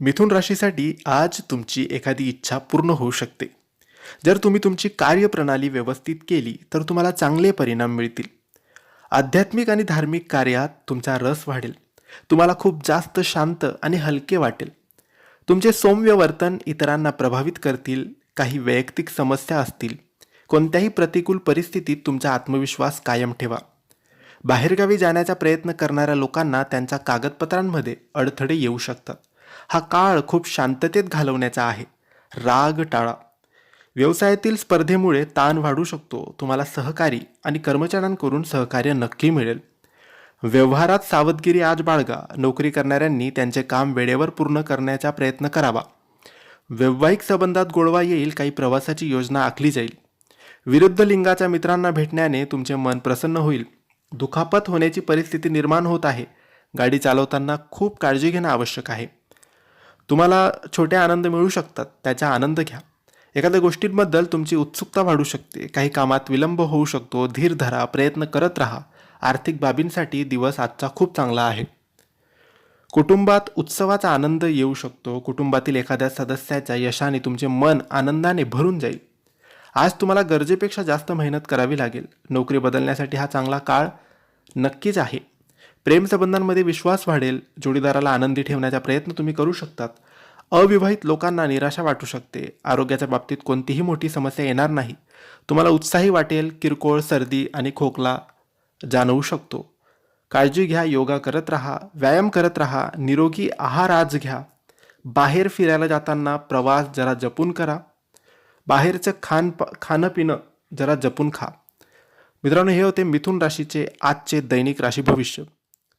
मिथुन राशीसाठी आज तुमची एखादी इच्छा पूर्ण होऊ शकते. जर तुम्ही तुमची कार्यप्रणाली व्यवस्थित केली तर तुम्हाला चांगले परिणाम मिळतील. आध्यात्मिक आणि धार्मिक कार्यात तुमचा रस वाढेल. तुम्हाला खूप जास्त शांत आणि हलके वाटेल. तुमचे सौम्य वर्तन इतरांना प्रभावित करतील काही वैयक्तिक समस्या असतील. कोणत्याही प्रतिकूल परिस्थितीत तुमचा आत्मविश्वास कायम ठेवा. बाहेरगावी जाण्याचा प्रयत्न करणाऱ्या लोकांना त्यांच्या कागदपत्रांमध्ये अडथळे येऊ शकतात. हा काळ खूप शांततेत घालवण्याचा आहे. राग टाळा. व्यवसायातील स्पर्धेमुळे ताण वाढू शकतो. तुम्हाला सहकारी आणि कर्मचाऱ्यांकडून सहकार्य नक्की मिळेल. व्यवहारात सावधगिरी आज बाळगा. नोकरी करणाऱ्यांनी त्यांचे काम वेळेवर पूर्ण करण्याचा प्रयत्न करावा. वैवाहिक संबंधात गोडवा येईल काही प्रवासाची योजना आखली जाईल. विरुद्ध लिंगाच्या मित्रांना भेटण्याने तुमचे मन प्रसन्न होईल. दुखापत होण्याची परिस्थिती निर्माण होत आहे. गाडी चालवताना खूप काळजी घेणं आवश्यक आहे. तुम्हाला छोटे आनंद मिळू शकतात त्याचा आनंद घ्या. एखाद्या गोष्टींबद्दल तुमची उत्सुकता वाढू शकते काही कामात विलंब होऊ शकतो धीर धरा प्रयत्न करत राहा. आर्थिक बाबींसाठी दिवस आजचा खूप चांगला आहे. कुटुंबात उत्सवाचा आनंद येऊ शकतो कुटुंबातील एखाद्या सदस्याच्या यशाने तुमचे मन आनंदाने भरून जाईल. आज तुम्हाला गरजेपेक्षा जास्त मेहनत करावी लागेल. नोकरी बदलण्यासाठी हा चांगला काळ नक्कीच आहे. प्रेमसंबंधांमध्ये विश्वास वाढेल जोडीदाराला आनंदी ठेवण्याचा प्रयत्न तुम्ही करू शकतात. अविवाहित लोकांना निराशा वाटू शकते. आरोग्याच्या बाबतीत कोणतीही मोठी समस्या येणार नाही. तुम्हाला उत्साही वाटेल किरकोळ सर्दी आणि खोकला जाणवू शकतो. काळजी घ्या योगा करत राहा व्यायाम करत राहा निरोगी आहार आज घ्या. बाहेर फिरायला जाताना प्रवास जरा जपून करा. बाहेरचं खान खाणं पिणं जरा जपून खा. मित्रांनो हे होते मिथुन राशीचे आजचे दैनिक राशी भविष्य.